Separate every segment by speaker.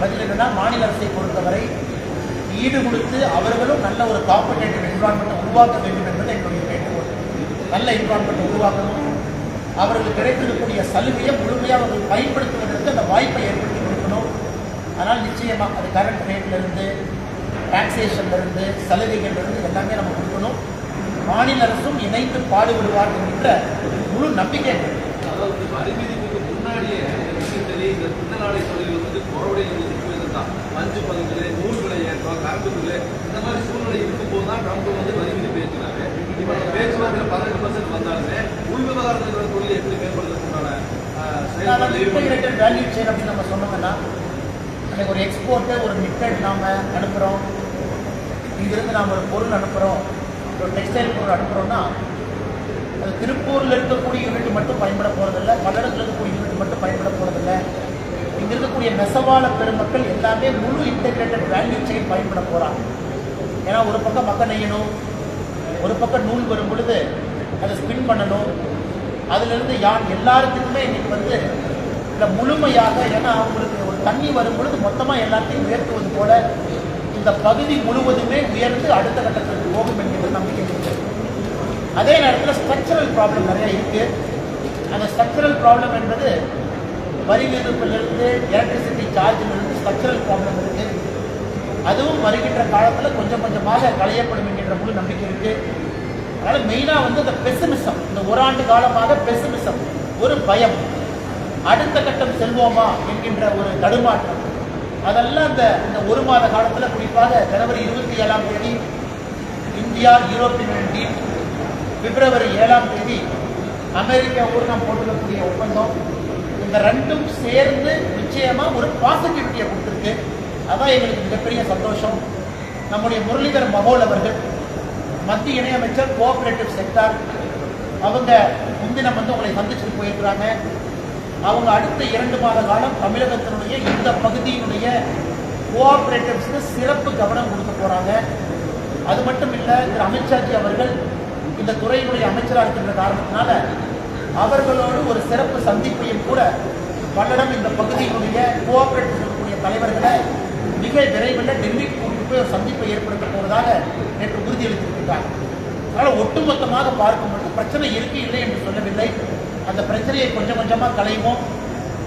Speaker 1: பதில் என்னன்னா மாநில அரசை பொறுத்தவரை ஈடு கொடுத்து அவர்களும் நல்ல ஒரு காம்படேட்டிவ் என்வரான்மெண்ட்டை உருவாக்க வேண்டும் என்பது என்னுடைய வேண்டுகோள். நல்ல என்வரான்மெண்ட்டை உருவாக்கணும். அவர்கள் கிடைத்திருக்கக்கூடிய சலுகையை முழுமையாக அவர்கள் பயன்படுத்துவதற்கு அந்த வாய்ப்பை ஏற்படுத்தி கொடுக்கணும். அதனால் நிச்சயமாக அது கரண்ட் ரேட்லேருந்து டாக்ஸேஷன்லேருந்து சலுகைகள்லேருந்து எல்லாமே நம்ம கொடுக்கணும். மாநில அரசும் இணைந்து பாடுபடுவார் என்ற முழு நம்பிக்கை
Speaker 2: அதாவது வரி விதிப்புக்கு முன்னாடியே திட்டத்திலே இந்த பின்னலாடை தொழில் வந்து குறவுடைய நிறுத்துவது தான் மஞ்சு பங்குகளே நூல் விலை ஏற்றம் கரண்ட் பில்லு இந்த மாதிரி சூழ்நிலை இருக்கும்போது தான் ட்ரம்ப் வந்து வரி விதிப்பு ஏற்றினாரு இப்போ அந்த பேச்சுவார்த்தையில் பதினெட்டு பர்சன்ட் வந்தாலுமே உள் விவகாரத்தில் இருக்கிற தொழில் எப்படி மேம்படுத்துறதுக்கான
Speaker 1: இன்டகிரேட்டட் வேல்யூ செயின் அப்படின்னு நம்ம சொன்னோம்னா அன்னைக்கு ஒரு எக்ஸ்போர்ட்டு ஒரு மிட்டட் நாம் அனுப்புகிறோம் இங்கிருந்து நாம் ஒரு பொருள் அனுப்புகிறோம் ஒரு டெக்ஸ்டைல் பொருள் அனுப்புகிறோம்னா அது திருப்பூரில் இருக்கக்கூடிய யூனிட் மட்டும் பயன்பட போகிறதில்ல பல்லடத்தில் இருக்கக்கூடிய யூனிட் மட்டும் பயன்பட போகிறதில்ல இங்கே இருக்கக்கூடிய நெசவாள பெருமக்கள் எல்லாமே முழு இன்டெகிரேட்டட் வேல்யூ செயின் பயன்பட போகிறாங்க ஏன்னா ஒரு பக்கம் மக்கள் நெய்யணும் ஒரு பக்கம் நூல் வரும் பொழுது அதை ஸ்பின் பண்ணணும். அதுலேருந்து யான் எல்லாருக்குமே இன்னைக்கு வந்து இல்லை முழுமையாக ஏன்னா அவங்களுக்கு ஒரு தண்ணி வரும் பொழுது மொத்தமாக எல்லாத்தையும் உயர்த்துவது போல இந்த பகுதி முழுவதுமே உயர்ந்து அடுத்த கட்டத்திற்கு போகும் என்கிற நம்பிக்கை இருக்கு. அதே நேரத்தில் ஸ்ட்ரக்சரல் ப்ராப்ளம் நிறைய இருக்கு. அந்த ஸ்ட்ரக்சரல் ப்ராப்ளம் என்பது வரி விதிப்பிலிருந்து எலக்ட்ரிசிட்டி சார்ஜிலிருந்து ஸ்ட்ரக்சரல் ப்ராப்ளம் இருக்கு. அதுவும் வருகின்ற காலத்தில் கொஞ்சம் கொஞ்சமாக களையப்படும் என்கின்ற முழு நம்பிக்கை இருக்கு. அதனால மெயினாக வந்து இந்த பெசிமிசம் இந்த ஒரு ஆண்டு காலமாக பெசிமிசம் ஒரு பயம். அடுத்த கட்டம் செல்வோமா என்கின்ற ஒரு தடுமாற்றம். அதெல்லாம் இந்த இந்த ஒரு மாத காலத்தில் குறிப்பாக ஜனவரி இருபத்தி ஏழாம் தேதி இந்தியா யூரோப்பியன் யூனியன் பிப்ரவரி ஏழாம் தேதி அமெரிக்காவோடு நாம் போட்டுக்கக்கூடிய ஒப்பந்தம். இந்த ரெண்டும் சேர்ந்து நிச்சயமா ஒரு பாசிட்டிவிட்டியை கொடுத்துருக்கு. அதான் எங்களுக்கு மிகப்பெரிய சந்தோஷம். நம்முடைய முரளிதர் மகோல் அவர்கள் மத்திய இணையமைச்சர் கோஆபரேட்டிவ் செக்டார் அவங்க முன்தினம் வந்து உங்களை சந்திச்சுட்டு போயிருக்கிறாங்க. அவங்க அடுத்த இரண்டு மாத காலம் தமிழகத்தினுடைய இந்த பகுதியினுடைய கோஆபரேட்டிவ்ஸ்க்கு சிறப்பு கவனம் கொடுக்க போறாங்க. அது மட்டும் இல்லை திரு அமித்ஷாஜி அவர்கள் இந்த துறையினுடைய அமைச்சராக இருக்கின்ற காரணத்தினால அவர்களோடு ஒரு சிறப்பு சந்திப்பையும் கூட பல்லடம் இந்த பகுதியினுடைய கோஆபரேட்டிவ் இருக்கக்கூடிய தலைவர்களை மிக விரைவில் டெல்லிக்கு கூட்டிட்டு போய் ஒரு சந்திப்பை ஏற்படுத்த போவதாக நேற்று உறுதியளித்திருக்கிறார். அதனால் ஒட்டுமொத்தமாக பார்க்கும்போது பிரச்சனை இருக்கு இல்லை என்று சொல்லவில்லை. அந்த பிரச்சனையை கொஞ்சம் கொஞ்சமாக களைவோம்.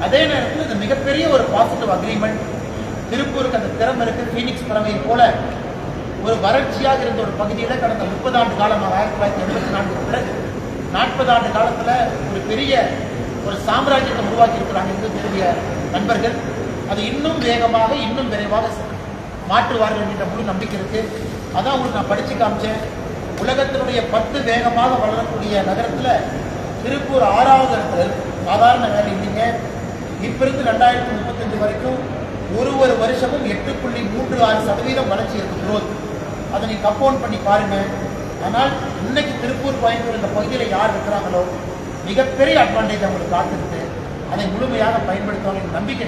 Speaker 1: அதே நேரத்தில் இது மிகப்பெரிய ஒரு பாசிட்டிவ் அக்ரிமெண்ட் திருப்பூருக்கு அந்த திறமை இருக்கு ஃபீனிக்ஸ் பறவையை போல ஒரு வறட்சியாக இருந்த ஒரு பகுதியில் கடந்த முப்பது ஆண்டு காலமாக ஆயிரத்தி தொள்ளாயிரத்தி எழுபத்தி நான்கு பிறகு நாற்பது ஆண்டு காலத்தில் ஒரு பெரிய ஒரு சாம்ராஜ்யத்தை உருவாக்கி இருக்கிறாங்க இருக்கக்கூடிய நண்பர்கள் அது இன்னும் வேகமாக இன்னும் விரைவாக மாற்றுவார்கள் என்ற முழு நம்பிக்கை இருக்கு. அதான் உங்களுக்கு நான் படிச்சு காமிச்சேன். உலகத்தினுடைய பத்து வேகமாக வளரக்கூடிய நகரத்தில் திருப்பூர் ஆறாவது இடத்துல சாதாரண வேலை இல்லைங்க. இப்ப இருந்து ரெண்டாயிரத்தி முப்பத்தஞ்சு வரைக்கும் ஒரு ஒரு வருஷமும் எட்டு புள்ளி மூன்று ஆறு சதவீதம் வளர்ச்சி இருக்கு குரோத் அதை நீ கம்பவுண்ட் பண்ணி பாருங்க. ஆனால் இன்னைக்கு திருப்பூர் கோயம்புத்தூர் இந்த பகுதியில் யார் இருக்கிறாங்களோ மிகப்பெரிய அட்வான்டேஜ் அவங்களுக்கு காத்திருக்கு. அதை முழுமையாக பயன்படுத்துவாங்க நம்பிக்கை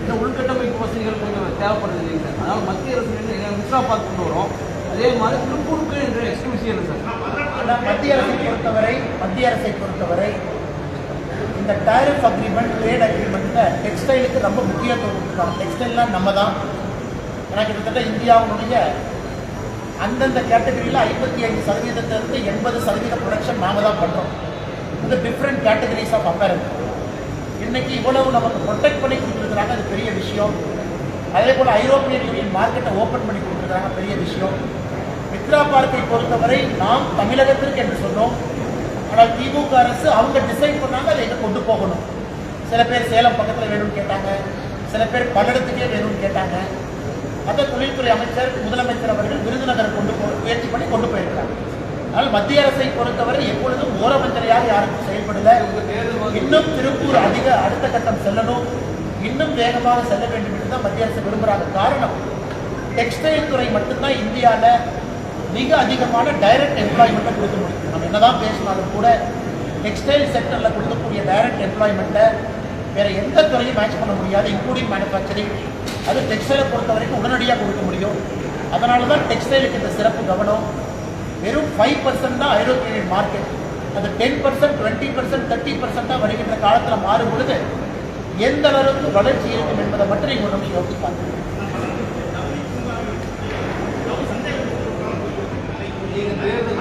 Speaker 3: இந்த உள்கட்டமைப்பு வசதிகள் கொஞ்சம் தேவைப்படுது இல்லைங்க சார் அதனால் மத்திய அரசு மிஸ்ரா பார்த்து கொண்டு வரோம். அதே மாதிரி திருப்பூருக்கு என்ற எக்ஸ்க்ளூசிவ் சார்.
Speaker 1: ஆனால் மத்திய அரசை பொறுத்தவரை மத்திய அரசை பொறுத்தவரை இந்த டாரிஃப் அக்ரிமெண்ட் ட்ரேட் அக்ரிமெண்ட்ல டெக்ஸ்டைலுக்கு ரொம்ப முக்கியத்துவம் கொடுக்குறாங்க டெக்ஸ்டைல்லாம் நம்ம தான். ஏன்னா கிட்டத்தட்ட இந்தியாவுடைய அந்தந்த கேட்டகரியில் ஐம்பத்தி ஐந்து சதவீதத்திலிருந்து எண்பது சதவீத ப்ரொடக்ஷன் நாம தான் பண்ணுறோம் இந்த டிஃப்ரெண்ட் கேட்டகரிஸ் ஆஃப் அப்பேரல் இன்னைக்கு இவ்வளவு நமக்கு ப்ரொடெக்ட் பண்ணி கொடுத்துருக்குறாங்க அது பெரிய விஷயம். அதே போல் ஐரோப்பிய யூனியன் மார்க்கெட்டை ஓப்பன் பண்ணி கொடுத்துருக்காங்க பெரிய விஷயம். மித்ரா பார்க்கை பொறுத்தவரை நாம் தமிழகத்திற்கு என்று சொன்னோம். ஆனால் திமுக அரசு அவங்க டிசைட் பண்ணாங்க அதை எங்கே கொண்டு போகணும். சில பேர் சேலம் பக்கத்தில் வேணும்னு கேட்டாங்க. சில பேர் பல்லடத்துக்கே வேணும்னு கேட்டாங்க. அதை தொழில்துறை அமைச்சர் முதலமைச்சர் அவர்கள் விருதுநகர் கொண்டு போ முயற்சி பண்ணி கொண்டு போயிருக்காங்க அதனால் மத்திய அரசை பொறுத்தவரை எப்பொழுதும் ஓரவஞ்சனையாக யாருக்கும் செயல்படல. இன்னும் திருப்பூர் அதிக அடுத்த கட்டம் செல்லணும். இன்னும் வேகமாக செல்ல வேண்டும் என்று தான் மத்திய அரசு விரும்புகிறாங்க காரணம் டெக்ஸ்டைல் துறை மட்டும்தான் இந்தியாவில் மிக அதிகமான டைரக்ட் எம்ப்ளாய்மெண்ட்டை கொடுக்க முடியும். நம்ம என்னதான் பேசினாலும் கூட டெக்ஸ்டைல் செக்டரில் கொடுக்கக்கூடிய டைரக்ட் எம்ப்ளாய்மெண்ட்டை வேற எந்த துறையும் மேட்ச் பண்ண முடியாது இன்க்ளூடிங் மேனுஃபேக்சரிங் அது டெக்ஸ்டைலை பொறுத்த வரைக்கும் உடனடியாக கொடுக்க முடியும். அதனால தான் டெக்ஸ்டைலுக்கு இந்த சிறப்பு கவனம். வெறும் ஃபைவ் பர்சன்ட் தான் ஐரோப்பிய மார்க்கெட் அது ten percent twenty percent thirty percent தான் வருகின்ற காலத்தில் மாறும் பொழுது எந்த அளவுக்கு வளர்ச்சி இருக்கும் என்பதை மட்டும் நீங்கள் நம்ம யோசிப்பாங்க யோசிச்சு
Speaker 2: தேர்தல்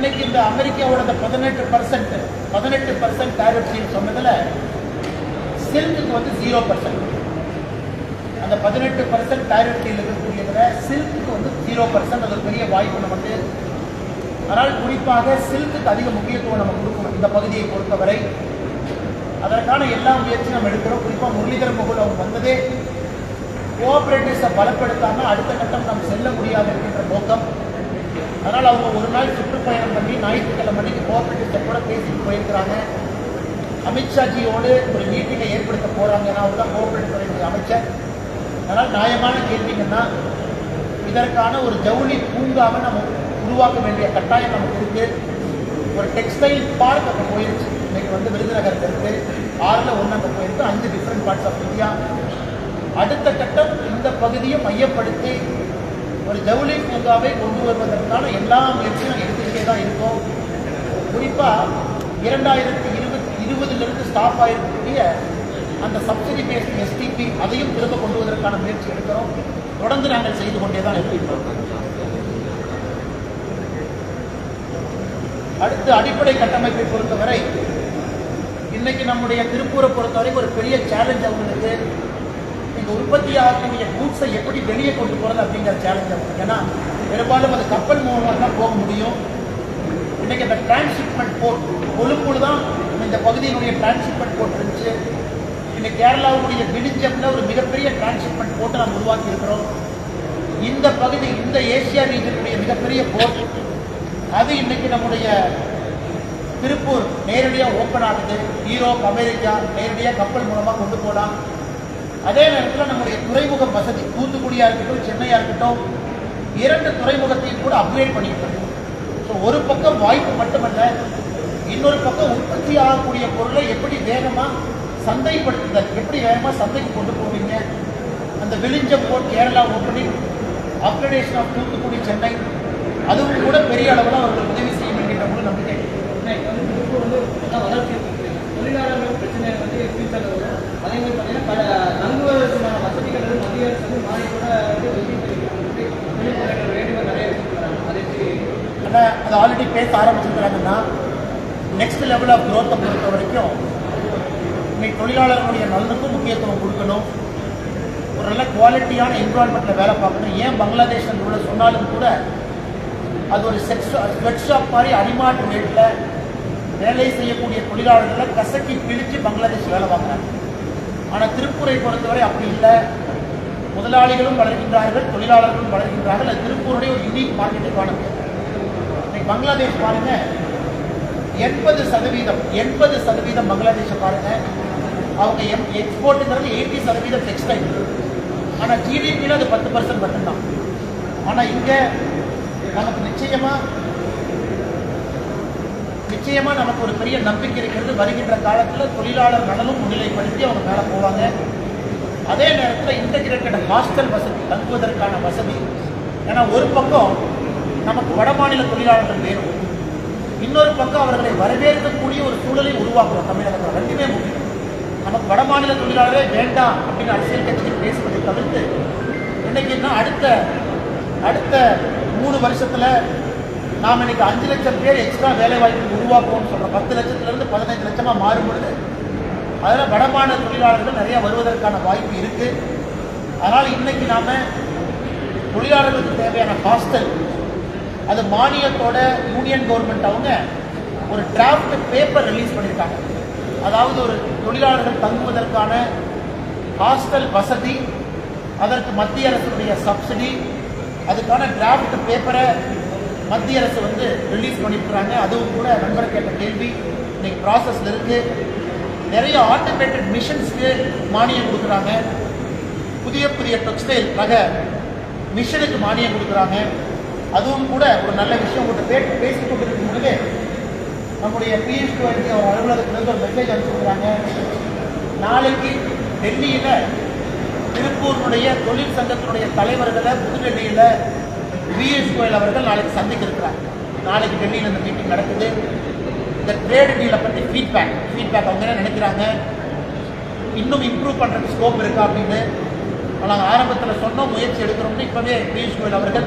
Speaker 1: இன்னைக்கு இந்த அமெரிக்காவோட பதினெட்டு பர்சன்ட் பதினெட்டு பர்சன்ட் டேரிஃப்னு சொன்னதுல சில்க்குக்கு வந்து ஜீரோ பர்சன்ட் அந்த பதினெட்டு பர்சன்ட் டேரிஃப்டியில் இருக்கக்கூடியதில் சில்க்குக்கு வந்து ஜீரோ பர்சன்ட் அது ஒரு பெரிய வாய்ப்பு நமக்கு. ஆனால் குறிப்பாக சில்க்குக்கு அதிக முக்கியத்துவம் நம்ம கொடுக்கணும் இந்த பகுதியை பொறுத்தவரை. அதற்கான எல்லா முயற்சியும் நம்ம எடுக்கிறோம். குறிப்பாக முரளிதர் முகுல் அவங்க வந்ததே கோஆபரேட்டிவ்ஸை பலப்படுத்தாமல் அடுத்த கட்டம் நாம் செல்ல முடியாது என்கின்ற நோக்கம். அதனால் அவங்க ஒரு நாள் சுற்றுப்பயணம் பண்ணி ஞாயிற்றுக்கிழமை மணிக்கு கோஆபரேட்டிவ்ஸை கூட பேசிட்டு போயிருக்கிறாங்க. அமித்ஷாஜியோடு ஒரு மீட்டிங்கை ஏற்படுத்த போகிறாங்க ஏன்னா அவர் தான் கோஆபரேட்டிவ் துறையுடைய அமைச்சர். அதனால் நியாயமான கேள்விங்கன்னா இதற்கான ஒரு ஜவுளி பூங்காவை நம்ம உருவாக்க வேண்டிய கட்டாயம் நமக்கு இருக்குது ஒரு டெக்ஸ்டைல் பார்க் அங்கே போயிருச்சு. இன்னைக்கு வந்து விருதுநகர் இருக்குது ஆறில் ஒன்று அங்கே போயிருக்கு. அஞ்சு டிஃப்ரெண்ட் பார்ட்ஸ் ஆஃப் இந்தியா அடுத்த கட்டம் இந்த பகுதியை மையப்படுத்தி ஒரு ஜவுளி பூங்காவை கொண்டு வருவதற்கான எல்லா முயற்சியும் எடுத்துக்கிட்டே தான் இருக்கோம். குறிப்பாக இரண்டாயிரத்தி இருபத்தி இருபதுலேருந்து ஸ்டாப் ஆயிருக்கக்கூடிய அந்த சப்சிடி பேஸ்ட் எஸ்டிபி அதையும் திரும்ப கொண்டு வருவதற்கான முயற்சி எடுக்கிறோம். தொடர்ந்து நாங்கள் செய்து கொண்டே தான் இருக்கின்றோம் அடுத்து அடிப்படை கட்டமைப்பை பொறுத்தவரை இன்னைக்கு நம்முடைய திருப்பூரை பொறுத்தவரை ஒரு பெரிய சேலஞ்ச் அவங்களுக்கு. உற்பத்தி ஆகக்கூடிய கூட்ஸை எப்படி வெளியே கொண்டு போகிறது அப்படிங்கிற சேலஞ்ச் ஏன்னா பெரும்பாலும் அது கப்பல் மூலமாக தான் போக முடியும். இன்னைக்கு அந்த டிரான்ஸ்ஷிப்மெண்ட் போர்ட் கொழும்புல தான் இந்த பகுதியினுடைய டிரான்ஸ்ஷிப்மெண்ட் போர்ட் இருந்துச்சு. இன்னைக்கு கேரளாவுடைய விழிஞ்சம்ல ஒரு மிகப்பெரிய டிரான்ஸ்ஷிப்மெண்ட் போர்ட்டை நாம் உருவாக்கி இருக்கிறோம். இந்த பகுதி இந்த ஏசியா ரீஜனுடைய மிகப்பெரிய போர்ட் அது இன்னைக்கு நம்முடைய திருப்பூர் நேரடியாக ஓப்பன் ஆகுது. யூரோப் அமெரிக்கா நேரடியாக கப்பல் மூலமாக கொண்டு போகலாம். அதே நேரத்தில் நம்முடைய துறைமுக வசதி தூத்துக்குடியாக இருக்கட்டும் சென்னையாக இருக்கட்டும் இரண்டு துறைமுகத்தையும் கூட அப்கிரேட் பண்ணியிருக்கோம் ஸோ ஒரு பக்கம் வாய்ப்பு மட்டுமல்ல இன்னொரு பக்கம் உற்பத்தி ஆகக்கூடிய பொருளை எப்படி வேகமாக சந்தைப்படுத்துதல் எப்படி வேகமாக சந்தைக்கு கொண்டு போவீங்க? அந்த Vizhinjam port Kerala opening upgradation of Thoothukudi Chennai அதுவும் கூட பெரிய அளவில் அவர்கள் உதவி செய்யும் என்கின்ற ஒரு நம்பிக்கை.
Speaker 3: இன்னைக்கு வந்து வளர்ச்சி இருக்கு தொழிலாளர்கள் பிரச்சனை வந்து ஃபியூச்சரில் வரும் அதே மாதிரி பார்த்தீங்கன்னா பல தங்குவதற்கான வசதிகள் வந்து மத்திய அரசு வந்து மாறி கூட வந்து உதவி செய்யறதுக்கு விழிப்புணர்வு வேண்டுகோள் நிறைய வச்சுருக்காங்க அதை எப்படி
Speaker 1: ஆனால் அது ஆல்ரெடி பேச ஆரம்பிச்சிருக்கிறாங்கன்னா நெக்ஸ்ட் லெவல் ஆஃப் குரோத்தை பொறுத்த வரைக்கும் இன்னைக்கு தொழிலாளர்களுடைய நலனுக்கும் முக்கியத்துவம் கொடுக்கணும். ஒரு நல்ல குவாலிட்டியான என்விரான்மெண்ட்டில் வேலை பார்க்கணும். ஏன் பங்களாதேஷ் கூட சொன்னாலும் கூட அது ஒரு செக்ஸ் ஸ்வெட் ஷாப் மாதிரி அடிமாட்டு ரேட்டில் வேலை செய்யக்கூடிய தொழிலாளர்களை கசக்கி பிரித்து பங்களாதேஷ் வேலை பார்க்குறாங்க. ஆனால் திருப்பூரை பொறுத்தவரை அப்படி இல்லை. முதலாளிகளும் வளர்கின்றார்கள் தொழிலாளர்களும் வளர்கின்றார்கள். அது திருப்பூருடைய ஒரு யூனிக் மார்க்கெட்டை காண பங்களாதேஷ் பாருங்க. எண்பது சதவீதம் எண்பது சதவீதம் பங்களாதேஷை பாருங்க. அவங்க எம் எக்ஸ்போர்ட்டுங்கிறது எயிட்டி சதவீதம் டெக்ஸ்டைல் ஆனால் ஜிடிபியில் அது பத்து பர்சன்ட் மட்டும்தான். ஆனால் இங்கே நமக்கு நிச்சயமா நிச்சயமா நமக்கு ஒரு பெரிய நம்பிக்கை இருக்கிறது வருகின்ற காலத்தில் தொழிலாளர் நலனும் முன்னிலைப்படுத்தி அவங்க மேலே போவாங்க. அதே நேரத்தில் இன்டகிரேட்டட் ஹாஸ்டல் வசதி தங்குவதற்கான வசதி. ஏன்னா ஒரு பக்கம் நமக்கு வடமாநில தொழிலாளர்கள் வேணும். இன்னொரு பக்கம் அவர்களை வரவேற்கக்கூடிய ஒரு சூழலை உருவாக்குறோம் தமிழகத்தில். ரெண்டுமே முக்கியம். நமக்கு வடமாநில தொழிலாளரே வேண்டாம் அப்படின்னு அரசியல் கட்சிகள் பேசுவதை தவிர்த்து இன்னைக்கு அடுத்த அடுத்த மூணு வருஷத்துல நாம் இன்னைக்கு அஞ்சு லட்சம் பேர் எக்ஸ்ட்ரா வேலை வாய்ப்பு உருவாக்குவோம்னு சொல்றோம். பத்து லட்சத்துல இருந்து பதினஞ்சு லட்சமா மாறும் பொழுது அதில் வடமாநில தொழிலாளர்கள் நிறைய வருவதற்கான வாய்ப்பு இருக்கு. அதனால் இன்னைக்கு நாம தொழிலாளர்களுக்கு தேவையான ஹாஸ்டல் அது மானியத்தோட யூனியன் கவர்மெண்ட் அவங்க ஒரு டிராஃப்ட் பேப்பர் ரிலீஸ் பண்ணியிருக்காங்க அதாவது ஒரு தொழிலாளர்கள் தங்குவதற்கான ஹாஸ்டல் வசதி அதற்கு மத்திய அரசுடைய சப்சிடி அதுக்கான டிராஃப்ட் பேப்பரை மத்திய அரசு வந்து ரிலீஸ் பண்ணியிருக்கிறாங்க அதுவும் கூட நண்பர் கேட்ட கேள்வி இன்னைக்கு ப்ராசஸில் இருக்கு. நிறைய ஆட்டோமேட்டட் மிஷின்ஸ்க்கு மானியம் கொடுக்குறாங்க. புதிய புதிய டெக்ஸ்டைல் ரக மிஷினுக்கு மானியம் கொடுக்குறாங்க. அதுவும் கூட ஒரு நல்ல விஷயம் உங்கள்கிட்ட பே பேசிக் கொண்டிருக்கும் பொழுது நம்முடைய பிஎஸ்டி வந்து அவர் அலுவலகத்திலிருந்து ஒரு மெசேஜ் அனுப்பிச்சிருக்கிறாங்க நாளைக்கு டெல்லியில் திருப்பூரினுடைய தொழில் சங்கத்தினுடைய தலைவர்களை புதுடெல்லியில் பிஎஸ் கோயல் அவர்கள் நாளைக்கு சந்திக்க இருக்கிறாங்க. நாளைக்கு டெல்லியில் இந்த மீட்டிங் நடக்குது. இந்த ட்ரேட் டீலை பற்றி ஃபீட்பேக் ஃபீட்பேக் அவங்க என்ன நினைக்கிறாங்க? இன்னும் இம்ப்ரூவ் பண்ணுறதுக்கு ஸ்கோப் இருக்கா அப்படின்னு நாங்கள் ஆரம்பத்தில் சொன்னோம் முயற்சி எடுக்கிறோம்னு இப்போவே பியூஷ் கோயல் அவர்கள்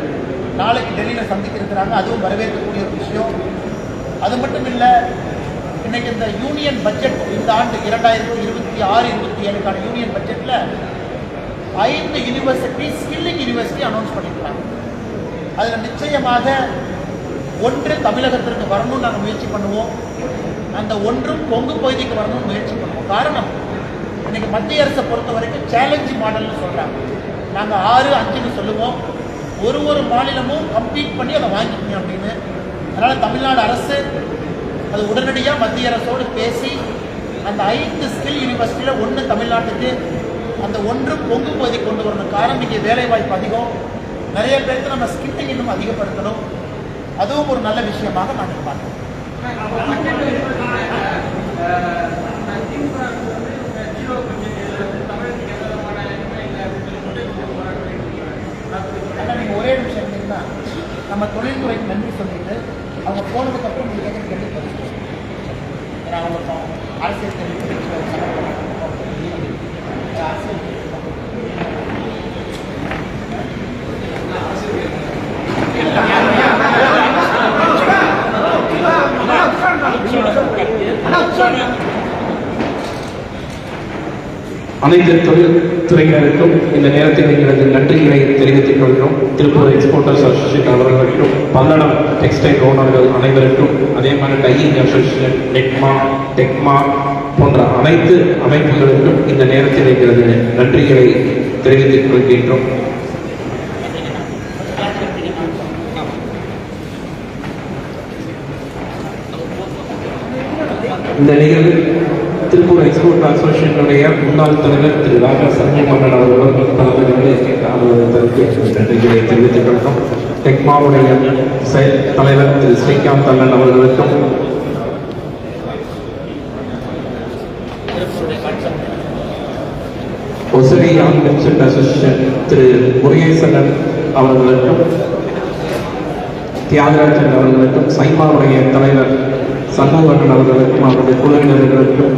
Speaker 1: நாளைக்கு டெல்லியில் சந்திக்க இருக்கிறாங்க அதுவும் வரவேற்கக்கூடிய ஒரு விஷயம். அது மட்டும் இல்லை இன்னைக்கு இந்த யூனியன் பட்ஜெட் இந்த ஆண்டு இரண்டாயிரத்தி இருபத்தி ஆறு இருபத்தி ஏழுக்கான யூனியன் பட்ஜெட்டில் ஐந்து யூனிவர்சிட்டி ஸ்கில்லிங் யூனிவர்சிட்டி அனௌன்ஸ் பண்ணியிருக்காங்க அதில் நிச்சயமாக ஒன்று தமிழகத்திற்கு வரணும்னு நாங்கள் முயற்சி பண்ணுவோம். அந்த ஒன்றும் கொங்கு பகுதிக்கு வரணும்னு முயற்சி பண்ணுவோம். காரணம் இன்னைக்கு மத்திய அரசை பொறுத்த வரைக்கும் சேலஞ்சு மாடல்னு சொல்கிறாங்க நாங்கள் ஆறு அஞ்சுன்னு சொல்லுவோம். ஒரு ஒரு மாநிலமும் கம்ப்ளீட் பண்ணி அதை வாங்கிக்கணும் அப்படின்னு. அதனால் தமிழ்நாடு அரசு அது உடனடியாக மத்திய அரசோடு பேசி அந்த ஐந்து ஸ்கில் யூனிவர்சிட்டியில் ஒன்று தமிழ்நாட்டுக்கு அந்த ஒன்று பொங்கு பகுதி கொண்டு வரணும். காரணம் இங்கே வேலைவாய்ப்பு அதிகம். நிறைய பேருக்கு நம்ம ஸ்கில்லிங் இன்னும் அதிகப்படுத்தணும். அதுவும் ஒரு நல்ல விஷயமாக நாங்கள் பார்க்கிறோம் ஆனால் நீங்கள் ஒரே நிமிஷம் இருந்தீங்கன்னா நம்ம தொழில்துறைக்கு நன்றி சொல்லிட்டு அவங்க போனதுக்கு அப்புறம் நீங்கள் கேட்குற கேள்வி பதில். ஏன்னா அவங்க அரசியல் தெரிவித்து அரசியல்
Speaker 4: அனைத்து தொழில் துறையினருக்கும் இந்த நேரத்தில் எங்களது நன்றிகளை தெரிவித்துக் கொள்கிறோம். திருப்பூர் எக்ஸ்போர்ட்டர்ஸ் அசோசியேஷன் அவர்களுக்கும் பல்லடம் டெக்ஸ்டைல் ஓனர்கள் அனைவருக்கும் அதே மாதிரி டையிங் அசோசியேஷன் டெக்மா டெக்மா போன்ற அனைத்து அமைப்புகளுக்கும் இந்த நேரத்தில் எங்களது நன்றிகளை தெரிவித்துக் கொள்கின்றோம். இந்த நிகழ்வில் திருப்பூர் எக்ஸ்போர்ட் அசோசியேஷனுடைய முன்னாள் தலைவர் திரு ராஜா சண்முகமன்னன் அவர்களும் தலைவர்களே அவர்களுக்கு நன்றிகளை தெரிவித்துக் கொள்கிறோம். டெக்மாவுடைய செயல் தலைவர் திரு ஸ்ரீகாந்த் அண்ணன் அவர்களுக்கும் ஒசரி ஆன் அசோசியேஷன் திரு முருகேசனன் அவர்களுக்கும் தியாகராஜன் அவர்களுக்கும் சைமாவுடைய தலைவர் சண்முகன் அவர்களுக்கும் அவருடைய குழுவினர்களுக்கும்